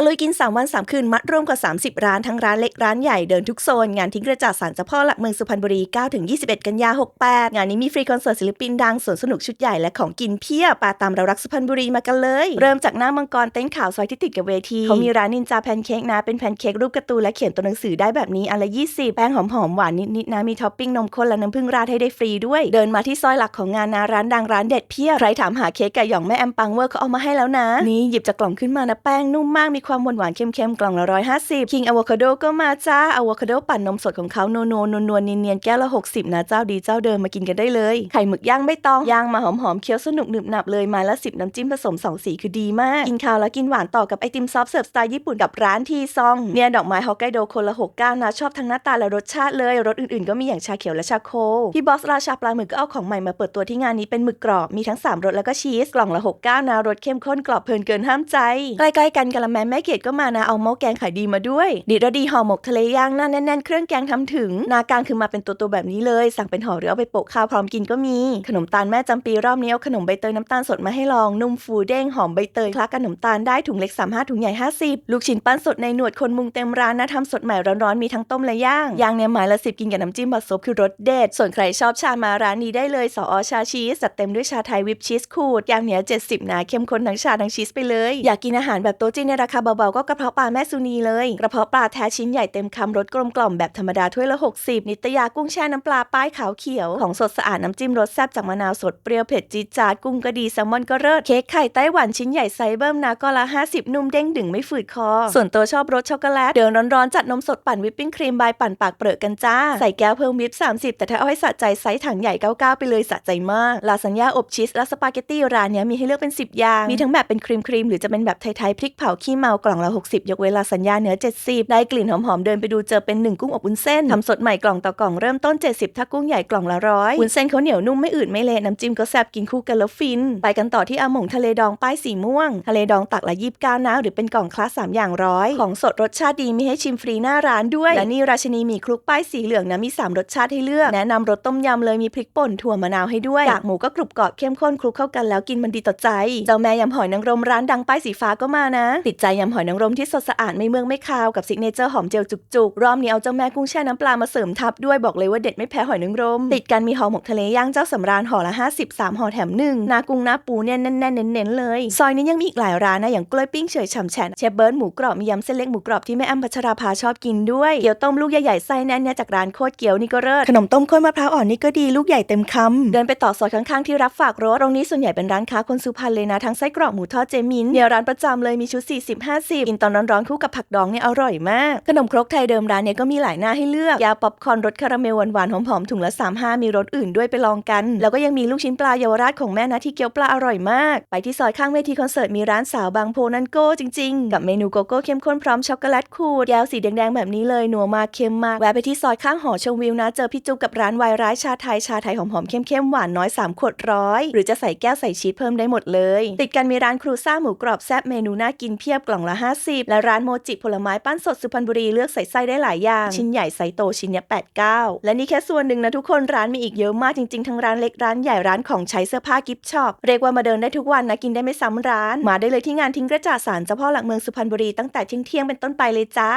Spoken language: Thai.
ตะลุยกิน 3 วัน 3 คืน มัดรวมกว่า 30 ร้านทั้งร้านเล็กร้านใหญ่เดินทุกโซน งานทิ้งกระจาดสารเจ้าพ่อหลักเมืองสุพรรณบุรี 9-21 กันยา 68 งานนี้มีฟรีคอนเสิร์ตศิลปินดังสวนสนุกชุดใหญ่และของกินเพียบปาตามเรารักสุพรรณบุรีมากันเลย เริ่มจากหน้ามังกรเต็นท์ขาวซอยที่ติดกับเวทีเขามีร้านนินจาแพนเค้กนะเป็นแพนเค้กรูปการ์ตูนและเขียนตัวหนังสือได้แบบนี้อันละ20 แป้งหอมๆหวานนิดๆนะมีท็อปปิ้งนมข้นและน้ำผึ้งราดให้ได้ฟรีด้วย เดินมาที่ซอยหลักของงานนะร้านดังร้านเด็ดเพียบใครถามหาเค้กไก่หยองแม่แอมปังเวอร์เขาเอามาให้แล้วนะ นี่หยิบจากกล่องขึ้นมานะแป้งนุ่มมากมีความหวานหวานเค็มๆ กล่องละร้อยห้าสิบคิงอะโวคาโดก็มาจ้าอะโวคาโดปั่นนมสดของเขาโนโนนนวลเนียนๆแก้วละ60นะเจ้าดีเจ้าเดิมมากินกันได้เลย ไข่หมึกย่างไม่ต้องย่างมาหอมๆเคี้ยวสนุกหนึบหนับเลยมาละสิบน้ำจิ้มผสมสองสีคือดีมากกินข้าวแล้วกินหวานต่อกับไอติมซอฟต์เสิร์ฟสไตล์ญี่ปุ่นกับร้านทีซองเนี่ยดอกไม้ฮอกไกโดคนละหกก้านะชอบทั้งหน้าตาและรสชาติเลยรสอื่นๆก็มีอย่างชาเขียวและชาโคพี่บอสราชาปลาหมึกก็เอาของใหม่มาเปิดตัวที่งานนี้เป็นหมึกกรอบมีทั้งสามรสแล้วก็ชีสกล่องละหกก้านะรสเข้มข้นกรอบเพลินเกินห้ามใจใกล้ๆกันกะละแมแม่เกดก็มานะ เอาหม้อแกงขายดีมาด้วยดีรดีห่อหมกทะเลย่างหน้าแน่นๆ เครื่องแกงทำถึง นากลางคือมาเป็นตัว ๆ แบบนี้เลย สั่งเป็นห่อหรือเอาไปโปะข้าวพร้อมกินก็มี ขนมตาลแม่จำปีรอบนี้เอาขนมใบเตยน้ำตาลสดมาให้ลอง นุ่มฟูเด้งหอมใบเตยคล้ากับขนมตาลได้ถุงเล็ก35ถุงใหญ่50 ลูกชิ้นปั้นสดในหนวดคนมุงเต็มร้านนะทำสดใหม่ร้อนๆมีทั้งต้มและย่างย่างเนี่ยไม้ละสิบกินกับน้ำจิ้มบัดซบคือรสเด็ดส่วนใครชอบชามาร้านนี้ได้เลยสออชาชีสจัดเต็มด้วยชาไทยวิปชีสขูดย่างเนีย70นะเข้มข้นทั้งชาทั้งชีสไปเลยอยากกินอาหารแบบโต๊ะจีนในราคาเบาๆก็กระเพาะปลาแม่ซูนีเลย กระเพาะปลาแท้ชิ้นใหญ่เต็มคำรสกลมกล่อมแบบธรรมดาถ้วยละ 60 นิตยากุ้งแช่น้ำปลาป้ายขาวเขียว ของสดสะอาดน้ำจิ้มรสแซ่บจากมะนาวสดเปรี้ยวเผ็ดจี๊ดจ๊าดกุ้งก็ดีแซลมอนก็เลิศเค้กไข่ไต้หวันชิ้นใหญ่ไซส์เบิ้มนะก็ละ 50 นุ่มเด้งดึงไม่ฝืดคอ ส่วนตัวชอบรสช็อกโกแลตเดินร้อนๆจัดนมสดปั่นวิปปิ้งครีมบายปั่นปากเปรอะกันจ้าใส่แก้วเพิ่มวิป30 แต่ถ้าเอาให้สะใจไซส์ถังใหญ่99ไปเลยสะใจมากลาซานญ่าอบชีสและสปาเกตตี้ร้านนี้มีให้เลือกเป็น 10 อย่างมีทั้งแบบเป็นครีมครีมหรือจะเป็นแบบไทยๆพริกเผาขี้เมากล่องละ 60 ยกเว้นลาซานญ่าเนื้อ 70 ได้กลิ่นหอมๆ เดินไปดูเจอเป็นหนึ่งกุ้งอบวุ้นเส้นทำสดใหม่กล่องต่อกล่องเริ่มต้น 70 ถ้ากุ้งใหญ่กล่องละร้อยวุ้นเส้นเขาเหนียวนุ่มไม่อืดไม่เละน้ำจิ้มก็แซ่บกินคู่กันแล้วฟิน ไปกันต่อที่อาหม่งทะเลดองป้ายสีม่วง ทะเลดองตักละยีบก้านะหรือเป็นกล่องคลาสสามอย่างร้อยของสดรสชาติดีมีให้ชิมฟรีหน้าร้านด้วยและนี่ราชินีหมีคลุกป้ายสีเหลืองนะมี 3 รสชาติให้เลือกแนะนำรสต้มยำเลยมีพริกป่นถั่วมะนาวให้ด้วยกากหมูก็กรุบกรอบเข้มข้นคลุกเข้ากันแล้วกินมันดีต่อใจเจ้าแม่ยำหอยนางรมร้านดังป้ายสีฟ้าก็มานะ ติดใจยำหอยนางรมที่สดสะอาดไม่เมืองไม่คาวกับซิกเนเจอร์หอมเจลจุกๆ รอบนี้เอาเจ้าแม่กุ้งแช่น้ำปลามาเสริมทับด้วยบอกเลยว่าเด็ดไม่แพ้หอยนางรม ติดกันมีห่อหมกทะเลย่างเจ้าสำราญห่อละ 50 3ห่อแถมหนึ่งนากุ้งนาปูเนี่ยแน่นๆเน้นๆเลย ซอยนี้ยังมีอีกหลายร้านนะอย่างกล้วยปิ้งเฉยฉ่ำแฉะเชฟเบิร์ดหมูกรอบมียำเส้นเล็กหมูกรอบที่แม่แอมพัชราภาชอบกินด้วยเกี๊ยวต้มลูกใหญ่ๆไส้แน่นเนี่ยจากร้านโคตรเกี๊ยวนี่ก็เลิศขนมต้มข้นมะพร้าวอ่อนนี่ก็ดีลูกใหญ่เต็มคำเดินไปต่อซอยข้างๆที่รับฝากรถตรงนี้ส่วนใหญ่เป็นร้านค้าคนสุพรรณเลยนะทั้งไส้กรอกหมูทอดเจมินเนี่ยร้านประจำเลยมีชุด 40 50กินตอนร้อนๆคู่กับผักดองเนี่ยอร่อยมาก ขนมครกไทยเดิมร้านเนี่ยก็มีหลายหน้าให้เลือก ยาป๊อปคอร์นรสคาราเมลหวานๆหอมๆถุงละ 35 มีรสอื่นด้วยไปลองกัน แล้วก็ยังมีลูกชิ้นปลาเยาวราชของแม่นะที่เกี๊ยวปลาอร่อยมาก ไปที่ซอยข้างเวทีคอนเสิร์ตมีร้านสาวบางโพนันโก้จริงๆ กับเมนูโกโก้เข้มข้นพร้อมช็อกโกแลตขูดแก้วสีแดงๆแบบนี้เลยนัวมาเค็มมากแวะไปที่ซอยข้างหอชมวิวนะเจอพี่จุ๊บกับร้านวน์ร้ายชาไทยชาไทยหอมๆเข้มๆหวานน้อย3ขวดร้อยหรือจะใส่แก้วใส่ชีสเพิ่มได้หมดเลย ติดกันมีร้านครูซ่าหมูกรอบแซ่บเมนูน่ากินเพียบกล่องละ 50 และร้านโมจิผลไม้ปั้นสดสุพรรณบุรีเลือกใส่ไส้ได้หลายอย่าง ชิ้นใหญ่ไซส์โตชิ้นเนี้ย8 9 และนี่แค่ส่วนหนึ่งนะทุกคนร้านมีอีกเยอะมากจริงๆ ทั้งร้านเล็กร้านใหญ่ร้านของใช้เสื้อผ้ากิฟช็อปเรียกว่ามาเดินได้ทุกวันนะกินได้ไม่ซ้ำร้าน มาได้เลยที่งานทิ้งกระจาดสารเจ้าพ่อหลักเมืองสุพรรณบุรีตั้งแต่เที่ยงๆเป็นต้นไปเลยจ้า